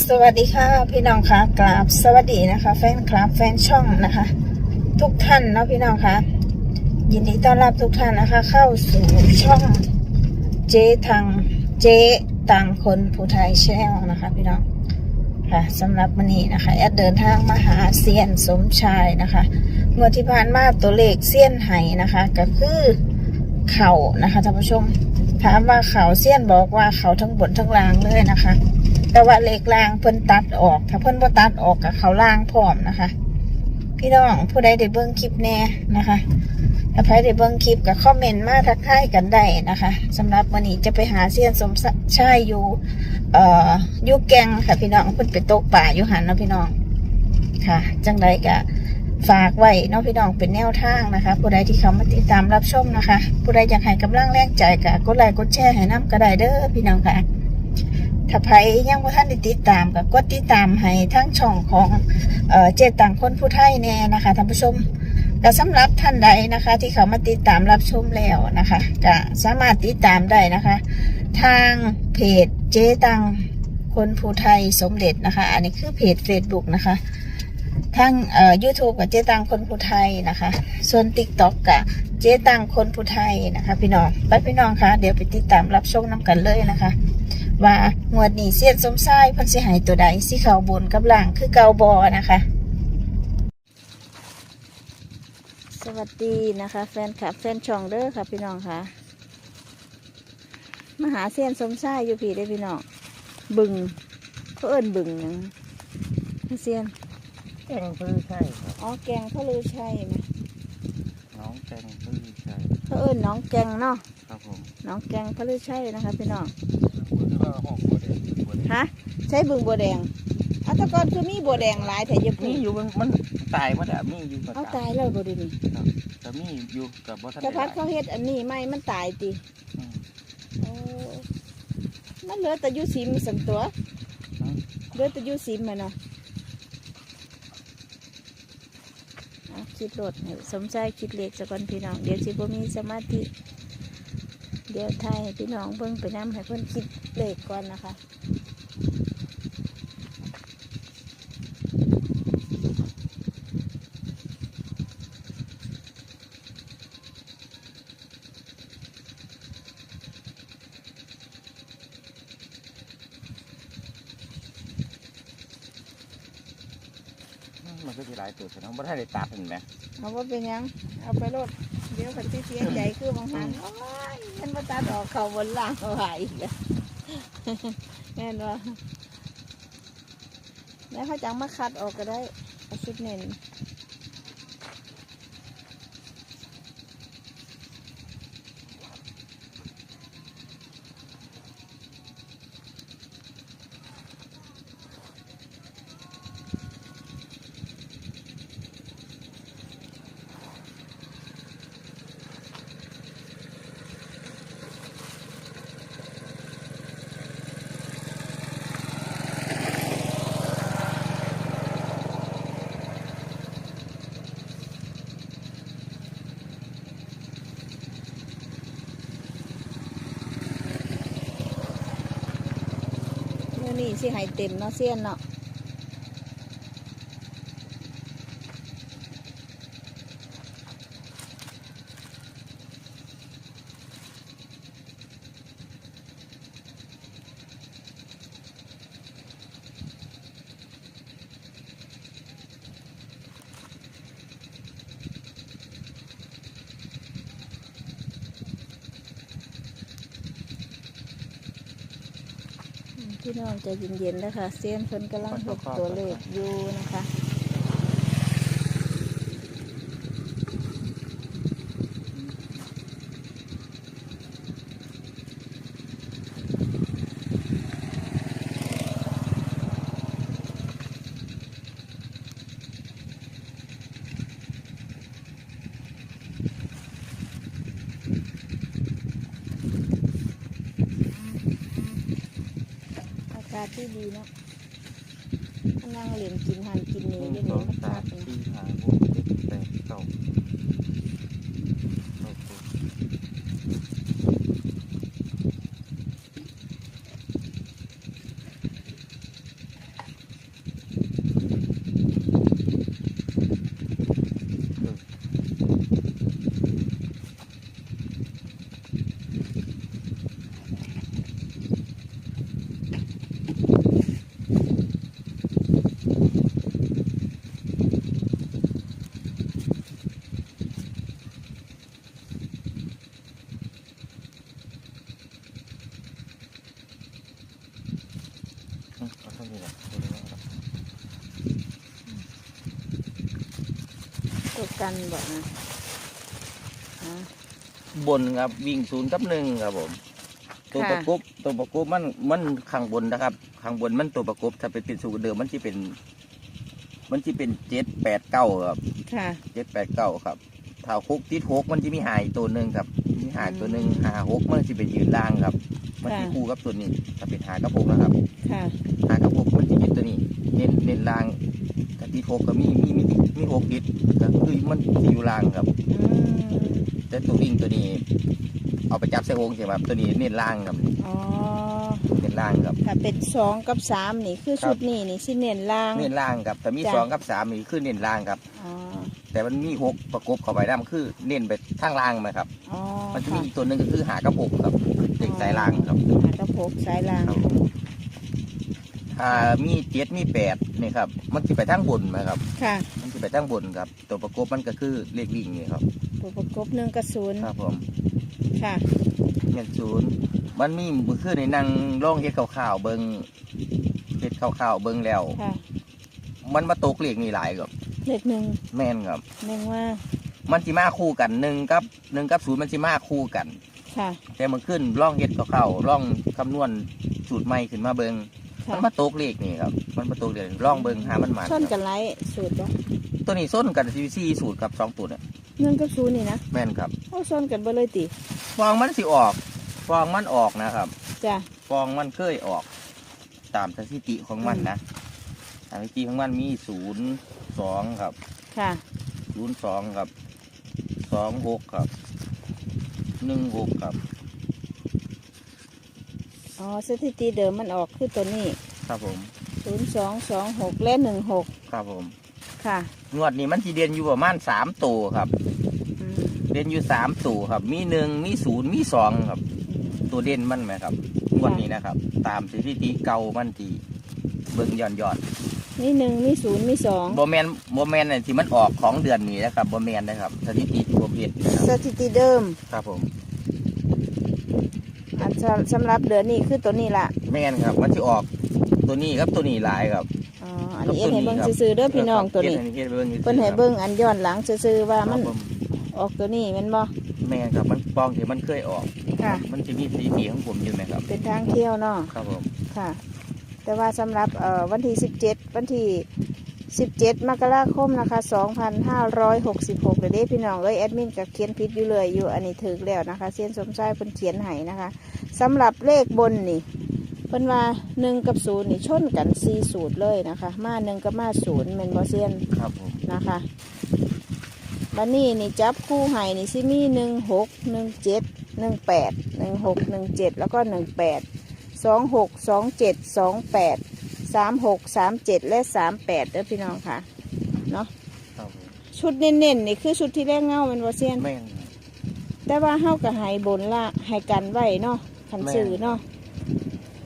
สวัสดีค่ะพี่น้องค่ะกราบสวัสดีนะคะ แฟนคลับแฟนช่องนะคะ ทุกท่านเนาะพี่น้องค่ะยินดีต้อนรับทุกท่านนะคะ เข้าสู่ช่องเจ๊ทางเจ๊ต่างคนผู้ไทยแชลนะคะ พี่น้องค่ะสำหรับวันนี้นะคะแอดเดินทางมาหาเซียนสมชายนะคะเมื่อที่ผ่านมาตัวเลขเซียนไห้นะคะ ก็คือเข่านะคะท่านผู้ชมถามว่าเขาเซียนบอกว่าเขาทั้งบนทั้งล่างเลยนะคะ แต่ว่าเลขล่างเพิ่นตัดออก ถ้าเพิ่นบ่ตัดออกกับเขาล่างพร้อมนะคะ พี่น้องผู้ใดได้เบิ่งคลิปแน่นะคะถ้าใครได้เบิ่งคลิปก็คอมเมนต์มาทักทายกันได้นะคะสำหรับวันนี้จะไปหาเซียนสมชายอยู่เอ่อยู่แกงค่ะพี่น้องเพิ่นไปตกป่าอยู่หันนะพี่น้องค่ะ จังไดก็ฝากไว้เนาะพี่น้องเป็นแนวทางนะคะ ผู้ใดที่เขามาติดตามรับชมนะคะ ผู้ใดอยากให้กำลังแรงใจก็กดไลค์กดแชร์ให้น้ำก็ได้เด้อพี่น้องค่ะ ถ้าใครยังว่ท่านได้ติดตามก็กดติดตามให้ทั้งช่องของเอ่อเจต่างคนผู้ไทยแน่นะคะท่านผู้ชมแต่สำหรับท่านใดนะคะ ที่เขามาติดตามรับชมแล้วนะคะก็สามารถติดตามได้นะคะ ทางเพจเจตังคนผู้ไทยสมเด็จนะคะ อันนี้คือเพจ Facebook นะคะทางเอ่อ YouTube กับเจตังคนผู้ไทยนะคะ ส่วน TikTok กับเจตังคนผู้ไทยนะคะ พี่น้องไปพี่น้องคะเดี๋ยวไปติดตามรับชมน้ำกันเลยนะคะ ว่างวดนี้เสียนสมชายเพันสิใหายตัวใดสิเขาบนกับล่างคือเกาบอนะคะ สวัสดีนะคะ แฟนคลับแฟนช่องเด้อค่ะพี่น้องค่ะมาหาเสียนสมชายอยู่พี่ได้อพี่น้องบึงเขาเอิ้นบึงหยังเสียนแกงพื้นใช่ครับอ๋อแกงเขาลือชัยไหมน้องแกงพื้นใช่เขาเอิ้นน้องแกงเนาะครับผมน้องแกงเขาลือชัยนะคะ พี่น้อง ฮะ ใช้บึงบัวแดงเอาแตะกอนคือมีบัวแดงหลายแต่อยามีพึ่งอยู่มันมันตายมาแต่มีอยู่กับเอาตายแล้วบ่ดีนี่แต่มีอยู่กับบัวทันแต่พัดเขาเฮ็ดอันนี้ไม่มันตายติอืม โอ้มันเหลือแต่อยูซิมสันตัวอืม เหลือแต่อยูซิมมันเนาะอะคิดโหลดให้สมใจคิดเลขสักก่อนพี่น้อง เดี๋ยวสิบ่มีสมาธิ เดี๋ยวไทยให้พี่น้องเบิ่งไปนํให้เพิ่นคิดเลขก่อนนะคะ มันก็จะหลายตัวแต่น้องบัวทันได้ตัดเห็นไหมเอาว่าเป็นหยัง เอาไปโลดเดี๋ยวคนที่เสียใจคือบางครั้งโอ้ยมันมาตัดออกเขาบนล่างเอาไหวแน่นว่าแล้วเขาจังมาคัดออกก็ได้เอาชุดเน้น นี้สิให้เต็มเนาะเสี้ยนเนาะ พี่น้องใจะเย็นๆนะคะเสี้ยนเพิ่นกำลังหกตัวเลขอยู่นะคะ ตากาศที่ดีเนาะนั่งเล่นกินหันกินหนี่นึ่งเดี๋ยวสอนี้งอากาสาศมเป็นสี่ห้าหกเจ็ดแปดเก้าโอเคเอา ตัวกันบอกนะฮะบนครับวิ่งศูนย์กับหนึ่งครับผมตัวค่ะประกบตัวประกบมันมันข้างบนนะครับข้างบนมันตัวประกบถ้าเป็นเป็นสูตรเดิมมันจะเป็น มันจะเป็นเจ็ดแปดเก้าครับค่ะเจ็ดแปดเก้าครับถ้าหกติดหกมันจะมีหายตัวหนึ่งครับมีหายตัวหนึ่งอืมหาหกมันจะเป็นยืนล่างครับ มันจะค่ะคู่กับตัวนี้ ถ้าเป็นหากระพกนะครับค่ะหากระพกมันจะเป็นตัวนี้ เน้นเน้นล่างถ้าติดหกก็มีมีมีมี หกติดก็คือมันจะอยู่ล่างครับอืมแต่ตัววิ่งตัวนี้ เอาไปจับใส่วงใช่ไหมครับตัวนี้เน้นล่างครับอ๋อเน้นล่างครับ ถ้าเป็นสองกับสามนี่คือครับชุดนี้นี่สิเน้นล่าง เน้นล่างครับแต่มีจ้ะ สองกับสามนี่คือเน้นล่างครับ อ๋อแต่มันมีหกประกบเข้าไปนั่นคือเน้นไปทางล่างไหมครับ อ๋อมันจะมีค่ะอีกตัวหนึ่งก็คือหากระพกครับเด็กสายล่างครับหากระพกสายล่างครับ อ่ามีเจ็ดมีแปดนี่ครับ มันจะไปทางบนไหมครับ ค่ะมันจะ ไปทางบนครับ ตัวประกบมันก็คือเลขวิ่งนี่ครับตัวประกบหนึ่งกับศูนย์ครับผมค่ะเงินศูนย์มันมีมือขึ้นในนั่งร่องเฮ็ดข่าวๆเบิงเฮ็ดข่าวๆเบิงแล้ว ค่ะมันมาตกเลขนี่หลายครับเลขหนึ่งแม่นครับ หนึ่งว่ามันสิมาคู่กันหนึ่งกับหนึ่งกับศูนย์มันสิมาคู่กัน ค่ะ แต่มันขึ้นร่องเฮ็ดข่าวๆร่องคำนวณสูตรใหม่ขึ้นมาเบิงค่ะมันมาตกเลขนี่ครับ มันมาตกเลขร่องเบิงหามันมาชนคกัรับนไลท์สูตรบ่ ตัวนี้ส้นกันซีซีสูตรกับสองตัวเนี่ยหนึ่งกับศูนย์นี่นะแม่นครับโอ้ชนกันเบ่เลยติฟองมันสิออกฟองมันออกนะครับจ้ะฟองมันเคยออก ตามสถิติของมันนะสถิติของมันมีศูนย์สองครับค่ะศูนย์สองครับสองหกครับหนึ่งหกครับอ๋อสถิติเดิมมันออกคือตัวนี้ครับผมศูนย์สองสองหกและหนึ่งหกครับผม ค่ะงวดนี้มันทีเด่นอยู่ประมาณสามตัวครับ อืมเด่นอยู่สามตัวครับ มีหนึ่งมีศูนย์มีสองครับ ตัวเด่นมันไหมครับงวดนี้นะครับ ตามสถิติเก่ามันทีเบิ่งย่อนย่อนมีหนึ่งมีศูนย์มีสองโบแมนโบแมนเนี่ยที่มันออกของเดือนนี้นะครับโบแมนนะครับสถิติที่ผมเห็นนะคสรับถิติเดิมครับผมอันสำสำหรับเดือนนี้คือตัวนี้ล่ะแมนครับ มันจะออกตัวนี้ครับตัวนี้หลายครับ อ๋ออันนี้เอ็นให้เบิ่งซื่อๆเด้อพี่น้องตัวนี้เฮ็ดให้เบิ่งซื่อๆเพิ่นให้เบิ่งอันย้อนหลังซื่อๆว่าคมัรับนผมออกตัวนี้แม่นบ่ แมนครับมันปองที่มันเคยออก ค่ะ มันจะมีสีสีของผมอยู่นะครับ เป็นทางเที่ยวเนาะ ครับผมค่ะ แต่ว่าสำหรับเอ่อวันที่ 17 วันที่ 17 มกราคมนะคะ 2566เลยเด้พี่น้องเอ้ยแอดมินกับเขียนผิดอยู่เลยอยู่อันนี้ถึกแล้วนะคะ เส้นสมชายเพิ่นเขียนให้นะคะสำหรับเลขบนนี่ เพิ่นว่า1กับ0นี่ชนกัน4สูตรเลยนะคะ มา1กับมา0แม่นบ่เซียนครับผมนะคะบันนี้นี่จับคู่ไห้นี่ซิมีหนึ่งหกหนึ่งเจ็ดหนึ่งแปดหนึ่งหกหนึ่งเจ็ดแล้วก็หนึ่งแปดสองหกสองเจ็ดสองแปดสามหกสามเจ็ดและสามแปดเด้อพี่น้องค่ะครับผมชุดเน้นๆนี่คือชุดที่แรกเงาเป็นวาเซียน แม่นแต่ว่าเฮากับไห้บนละไห้กันไว้เนาะขันแม่นสื่อเนาะ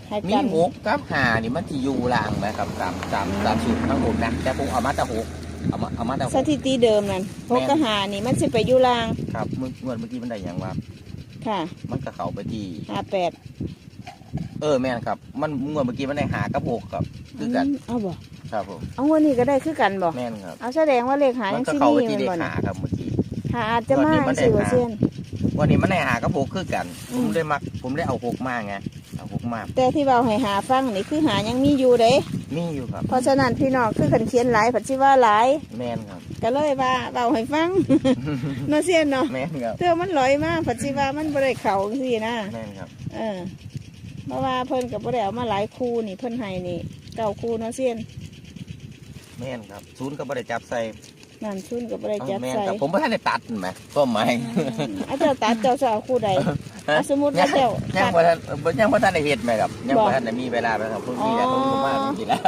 ไห้มีกันหกกับหานี่มันจะอยู่ล่างไหมครับตามตามตามสูตรทั้งผมนะแต่ผมเอามาแต่หกเอามาเอามาแต่หสกถิติเดิมนั่นหกกับหานี่มันจะไปอยู่ลางครับเมื่อเมื่อเมื่อกี้มันได้อย่างว่า ค่ะมันก็เข้าไปที่หาแปดเออแม่นครับ มันเมื่อเมื่อกี้มันได้หากับหกครับคือกันมเอาบ่ครับผมเอาวันนี้ก็ได้คือกันบ่แม่นครับ เอาแสดงว่าเลขหามัยันงก็ที่เข้าไปนี่ที่แมันเลขบ่หาเนี่ยครับเมื่อกี้ หาอาจจะมาวันนี้มันได้สิว่าหาเซียน วันนี้มันได้หากับหกคือกันอืผมมได้มัก ผมได้เอาหกมาไงเอาหกมาแต่ที่เราให้หาฟังนี่คือหายังมีอยู่เด้มีอยู่ครับ เพราะฉะนั้นพี่น้องคือขันเขียนหลายผัดชิว่าหลายแม่นครับก็เลยว่าเราให้ฟังเนาะเซียนเนาะแม่นครับเตือมันลอยมากผัดชิว่ามันบ่ได้เข่าสินะแม่นครับ เออเพราะว่าเพิ่นกับบ่ได้เอามาหลายคู่นี่เพิ่นให้นี่เก้าคู่เนาะเซียนแม่นครับศูนย์ก็บ่ได้จับใส่ นั่นชุนกับบ่ได้จับแม่นใส่ครับผมไม่ทันได้ตัดไหมก็ไม่อาเจ้าตัดเจ้าจะเอาคู่ใดอะสมมุติว่าเจ้ายัตังดบ่ทันยังบ่ทันได้เฮ็ดไหมครับยังบ่บ่ทันได้มีเวลาไปครับเพิ่งมีแล้วอ๋อผมก็มาเมื่อกี้แล้ว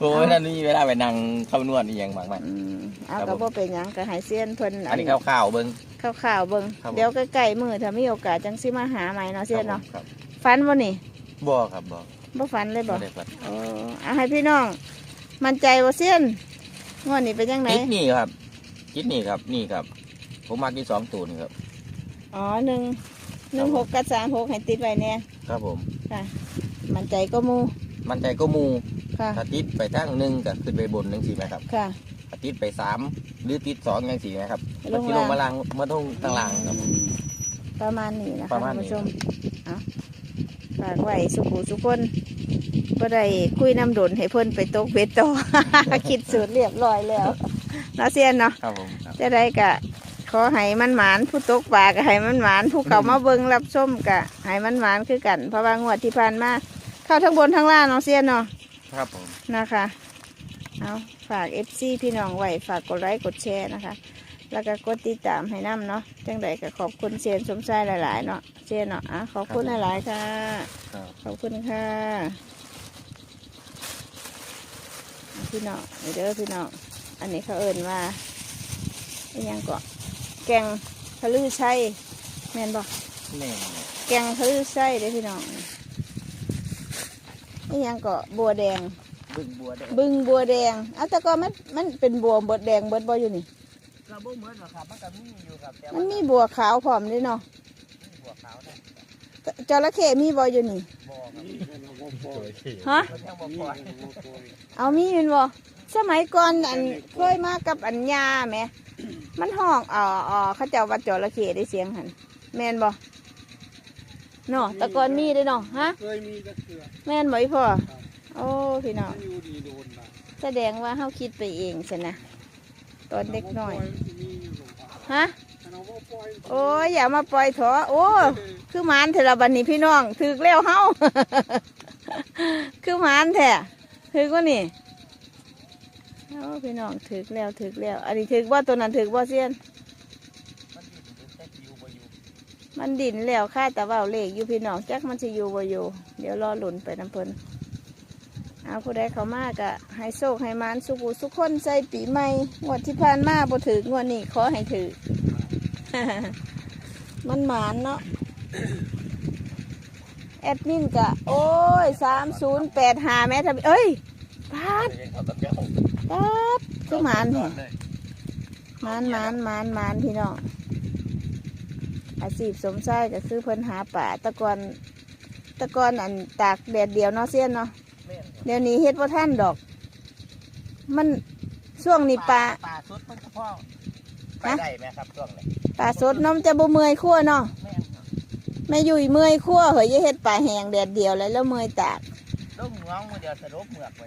โอ้ยนั่นมีเวลาไปนั่งคำนวณอีหยังมากมายอืมเอาครัก็บผมบ่เป็นหยังก็ให้เซียนเพิ่นอันนี้ข้าวๆเบิ่งข่าวๆเบิ่งครับผมเดี๋ยวใกล้ๆมือถ้ามีโอกาสจังสิมาหาใหม่เนาะเซียนเนาะครับฝันบ่นี่บ่ครับบ่บ่ฝันเลยบ่บ่ได้ครับเออเอาให้พี่น้อง มั่นใจว่าเซียน งวดนี้เป็นจังไดคิดนี่ครับคิดนี่ครับนี่ครับ ผมมาที่สองตัวนี่ครับ อ๋อหนึ่งหนึ่งหกกับสามหกให้ติดไว้แน่ครับผมค่ะ มั่นใจก็หมู มันใจก็หมูค่ะถ้าติดไปทางหนึ่งก็ขึ้นไปบนจังซี่ไหมครับ ค่ะถ้าติดไปสามหรือติดสองจังซี่นะครับลมันงสิลล่างงมาล่างมาตรงทางล่างครับประมาณนี้นะคะประมาท่าณนนี้ผู้ชมเอาฝากไว้สุขุสุคน ก็ได้คุยน้ำดนให้เพิ่นไปตกเบ็ดต่อ คิดสูตรเรียบร้อยแล้วเนาะเซียนเนาะครับผมครับจะได้กะขอให้มันหมานผู้ตกปลาก็ให้มันหมานผู้เขามาเบิ่งรับชมกะให้มันหมานคือกัน เพราะว่างวดที่ผ่านมาเข้าทั้งบนทั้งล่างเนาะเซียนเนาะครับผมนะคะเอาฝากเอฟซีพี่น้องไว้ฝากกดไลค์กดแชร์นะคะ แล้วก็กดติดตามให้น้ำเนาะจังใดก็ขอบคุณเซียนสมชายหลาย ๆ เนาะเซียนเนาะอะขอบคุณหลาย ๆ ค่ะ ครับ ขอบคุณค่ะ พี่น้องนี่เด้อพี่น้องอันนี้เขาเอิ่นว่าอหยังก็แกงทะลือชัยแม่นบอกแม่แกงทะลือชัยเด้อพี่น้องอหยังก็บัวแดง บึงบัวได้บึงบัวแดงเอาแต่ก็มันมันเป็นบัวบดแดงเบิดบ่อยู่นี่กระบุเหมือนหรอครับมันก็มีอยู่ครับแต่มันมีบัวขาวพร้อมด้วยเนาะบัวขาวเนี่ย จระเข้มีบ่อยู่นี่บ่ครับฮะมันยังบ่ปล่อยเอามีเป็นบ่สมัยก่อนอันเคยมากับอัญญาแหมมันห้องอ๋ออ๋อเขาเจ้าวัดจระเข้ได้เสียงหันแม่นบ่เนาะแต่ก่อนมีได้เนาะฮะเคยมีก็เถื่อแม่นบ่อีพ่อโอ้พี่น้องไม่อยู่ดีโดนนะแสดงว่าเฮาคิดไปเองซะนะตอนเด็กน้อยมีอยู่หลงป่าฮะเราบ่ปล่อย โอ้ยอย่ามาปล่อยเถอะโอ้คือหมานเถอะละบันนี้พี่น้องถือแล้วเฮาคือหมานแท้ถือว่านี่โอ้พี่น้องถือแล้วถือแล้วอันนี้ถือว่าตัวนั้นถือว่าเซียนมันอยู่แต่อยู่บ่อยู่มันดินแล้วค่าแต่ว่าเลขอยู่พี่น้องจักมันจะอยู่บ่อยู่ เดี๋ยวรอหลุนไปน้ำเพลินเอาผู้ใดเขามากะให้โชคให้หมานสุขุสุขคนใส่ปีใหม่งวดที่ผ่านมาบ่ถืองวดนี้ขอให้ถือ มันหมานเนาะแอดมินกะ โอ้ยสามศูนย์แปดหาแม่ทะเบียนเอ้ยปาดเรียนเขากับเจ้าปาดคือหมานเนี่ยหมานหมานหมานหมานพี่น้องอาชีพสมชายก็คือเพิ่นหาป่าแตะกอนแตะกอนอันตากแดดเดียวเนาะเสี้ยนเนาะแม่นครับเดี๋ยวนี้เฮ็ดว่าท่านดอก มันช่วงนี้ปลาปลาสดมันก็พ่อไปฮะได้ไหมครับช่วงนี้ ปลาสดน้องจะบ่เมื่อยคั่วเนาะแม่นครับแม่ยุ่ยเมื่อยคั่วเหยอย่าเฮ็ดปลาแห้งแดดเดียวแล้วแล้วเมื่อยตากลูกน้องมือเดียวสลบเหมือกไป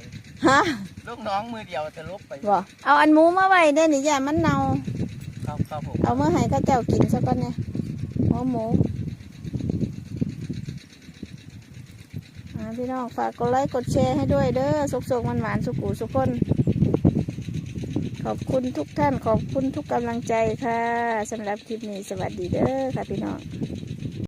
ฮะลูกน้องมือเดียวสลบไปบ่เอาอันหมูมาไว้ได้อนี่อย่ามันเน่าครับครับผมเอาเมื่อให้เข้าเจ้ากินซะก่อนเนี่ยหัวหมูอ่าพี่น้องฝากกดไลค์กดแชร์ให้ด้วยเด้อสุกๆมันหวานๆสุกูสุกคน ขอบคุณทุกท่านขอบคุณทุกกำลังใจค่ะสำหรับคลิปนี้สวัสดีเด้อค่ะพี่น้อง